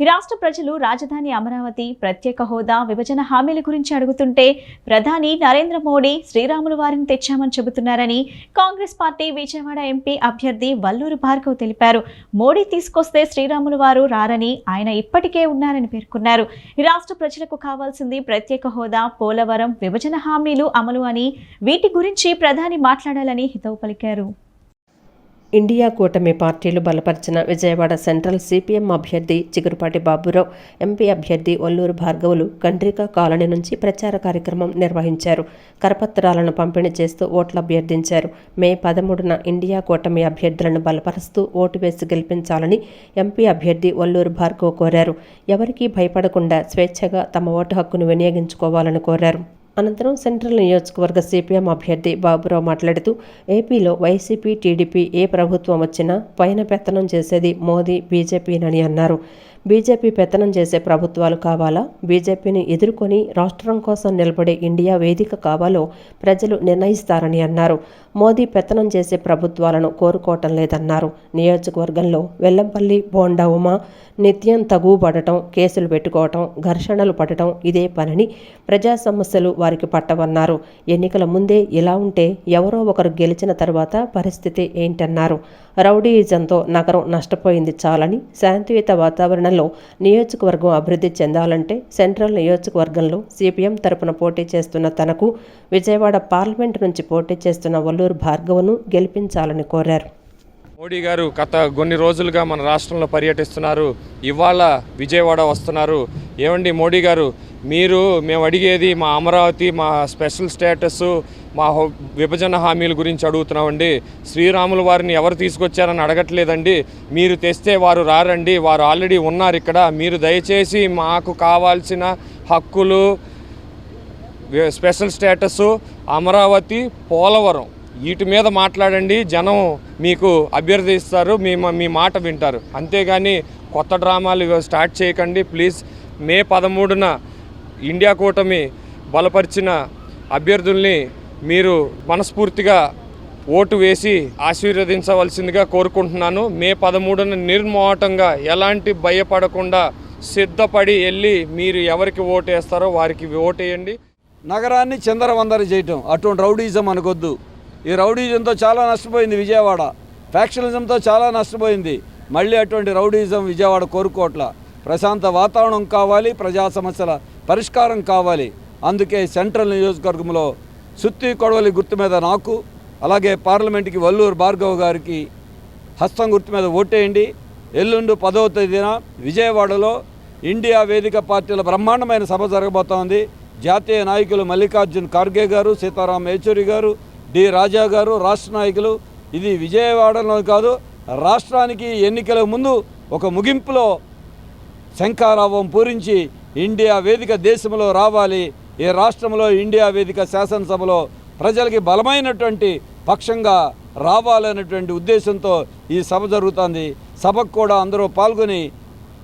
ఈ రాష్ట్ర ప్రజలు రాజధాని అమరావతి ప్రత్యేక హోదా విభజన హామీల గురించి అడుగుతుంటే ప్రధాని నరేంద్ర మోడీ శ్రీరాములు వారిని తెచ్చామని చెబుతున్నారని కాంగ్రెస్ పార్టీ విజయవాడ ఎంపీ అభ్యర్థి వల్లూరు భార్గవ్ తెలిపారు. మోడీ తీసుకొస్తే శ్రీరాములు వారు రారని ఆయన ఇప్పటికే ఉన్నారని పేర్కొన్నారు. ఈ రాష్ట్ర ప్రజలకు కావాల్సింది ప్రత్యేక హోదా పోలవరం విభజన హామీలు అమలు అని వీటి గురించి ప్రధాని మాట్లాడాలని హితవు పలికారు. ఇండియా కూటమి పార్టీలు బలపరిచిన విజయవాడ సెంట్రల్ సిపిఎం అభ్యర్థి చిగురుపాటి బాబురావు ఎంపీ అభ్యర్థి ఒల్లూరు భార్గవులు కండ్రిక కాలనీ నుంచి ప్రచార కార్యక్రమం నిర్వహించారు. కరపత్రాలను పంపిణీ చేస్తూ ఓట్లు అభ్యర్థించారు. మే పదమూడున ఇండియా కూటమి అభ్యర్థులను బలపరుస్తూ ఓటు వేసి గెలిపించాలని ఎంపీ అభ్యర్థి ఒల్లూరు భార్గవ్ కోరారు. ఎవరికీ భయపడకుండా స్వేచ్ఛగా తమ ఓటు హక్కును వినియోగించుకోవాలని కోరారు. అనంతరం సెంట్రల్ నియోజకవర్గ సిపిఎం అభ్యర్థి బాబురావు మాట్లాడుతూ ఏపీలో వైసీపీ టీడీపీ ఏ ప్రభుత్వం వచ్చినా పైన పెత్తనం చేసేది మోదీ బీజేపీనని అన్నారు. బీజేపీ పెత్తనం చేసే ప్రభుత్వాలు కావాలా? బీజేపీని ఎదుర్కొని రాష్ట్రం కోసం నిలబడే ఇండియా వేదిక కావాలో ప్రజలు నిర్ణయిస్తారని అన్నారు. మోదీ పెత్తనం చేసే ప్రభుత్వాలను కోరుకోవటం లేదన్నారు. నియోజకవర్గంలో వెల్లంపల్లి బోండా ఉమా నిత్యం తగుబడటం కేసులు పెట్టుకోవటం ఘర్షణలు పడటం ఇదే పనని ప్రజా సమస్యలు వారికి పట్టవన్నారు. ఎన్నికల ముందే ఇలా ఉంటే ఎవరో ఒకరు గెలిచిన తర్వాత పరిస్థితి ఏంటన్నారు. రౌడీయిజంతో నగరం నష్టపోయింది చాలని శాంతియుత వాతావరణం వాతావరణంలో నియోజకవర్గం అభివృద్ధి చెందాలంటే సెంట్రల్ నియోజకవర్గంలో సిపిఎం తరపున పోటీ చేస్తున్న తనకు విజయవాడ పార్లమెంటు నుంచి పోటీ చేస్తున్న వల్లూరు భార్గవను గెలిపించాలని కోరారు. మోడీ గారు గత కొన్ని రోజులుగా మన రాష్ట్రంలో పర్యటిస్తున్నారు. ఇవాళ విజయవాడ వస్తున్నారు. ఏమండి మోడీ గారు మీరు మేము అడిగేది మా అమరావతి మా స్పెషల్ స్టేటస్ మా విభజన హామీల గురించి అడుగుతున్నామండి. శ్రీరాముల వారిని ఎవరు తీసుకొచ్చారని అడగట్లేదండి. మీరు తెస్తే వారు రారండి. వారు ఆల్రెడీ ఉన్నారు ఇక్కడ. మీరు దయచేసి మాకు కావాల్సిన హక్కులు స్పెషల్ స్టేటస్ అమరావతి పోలవరం వీటి మీద మాట్లాడండి. జనం మీకు అభ్యర్థిస్తారు. మీ మీ మాట వింటారు. అంతేగాని కొత్త డ్రామాలు ఇవి స్టార్ట్ చేయకండి. ప్లీజ్ మే పదమూడున ఇండియా కూటమి బలపరిచిన అభ్యర్థుల్ని మీరు మనస్ఫూర్తిగా ఓటు వేసి ఆశీర్వదించవలసిందిగా కోరుకుంటున్నాను. మే పదమూడున నిర్మోహటంగా ఎలాంటి భయపడకుండా సిద్ధపడి వెళ్ళి మీరు ఎవరికి ఓటు వేస్తారో వారికి ఓటేయండి. నగరాన్ని చందరవందరి చేయటం అటువంటి రౌడీజం అనకొద్దు. ఈ రౌడీజంతో చాలా నష్టపోయింది విజయవాడ. ఫ్యాక్షనిజంతో చాలా నష్టపోయింది. మళ్ళీ అటువంటి రౌడీజం విజయవాడ కోరుకోవట్లా. ప్రశాంత వాతావరణం కావాలి ప్రజా సమస్యల పరిష్కారం కావాలి. అందుకే సెంట్రల్ నియోజకవర్గంలో సుత్తి కొడవలి గుర్తు మీద నాకు అలాగే పార్లమెంట్కి వల్లూరు భార్గవ్ గారికి హస్తం గుర్తు మీద ఓటేయండి. ఎల్లుండి పదవ తేదీన విజయవాడలో ఇండియా వేదిక పార్టీల బ్రహ్మాండమైన సభ జరగబోతోంది. జాతీయ నాయకులు మల్లికార్జున్ ఖార్గే గారు సీతారాం యేచూరి గారు డి రాజా గారు రాష్ట్ర నాయకులు. ఇది విజయవాడలో కాదు రాష్ట్రానికి ఎన్నికల ముందు ఒక ముగింపులో శంఖారావం పూరించి ఇండియా వేదిక దేశంలో రావాలి. ఈ రాష్ట్రంలో ఇండియా వేదిక శాసనసభలో ప్రజలకి బలమైనటువంటి పక్షంగా రావాలనేటువంటి ఉద్దేశంతో ఈ సభ జరుగుతుంది. సభకు కూడా అందరూ పాల్గొని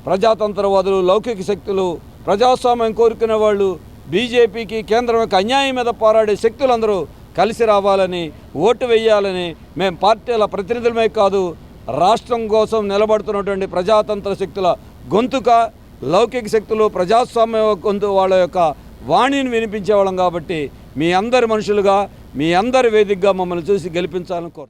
ప్రజాతంత్రవాదులు లౌకిక శక్తులు ప్రజాస్వామ్యం కోరుకునే వాళ్ళు బీజేపీకి కేంద్రం యొక్క అన్యాయం మీద పోరాడే శక్తులందరూ కలిసి రావాలని ఓటు వేయాలని మేము పార్టీల ప్రతినిధులమే కాదు రాష్ట్రం కోసం నిలబడుతున్నటువంటి ప్రజాతంత్ర శక్తుల గొంతుక లౌకిక శక్తులు ప్రజాస్వామ్య గొంతు వాళ్ళ యొక్క వాణిని వినిపించేవాళ్ళం కాబట్టి మీ అందరి మనుషులుగా మీ అందరి వేదికగా మమ్మల్ని చూసి గెలిపించాలని కోరు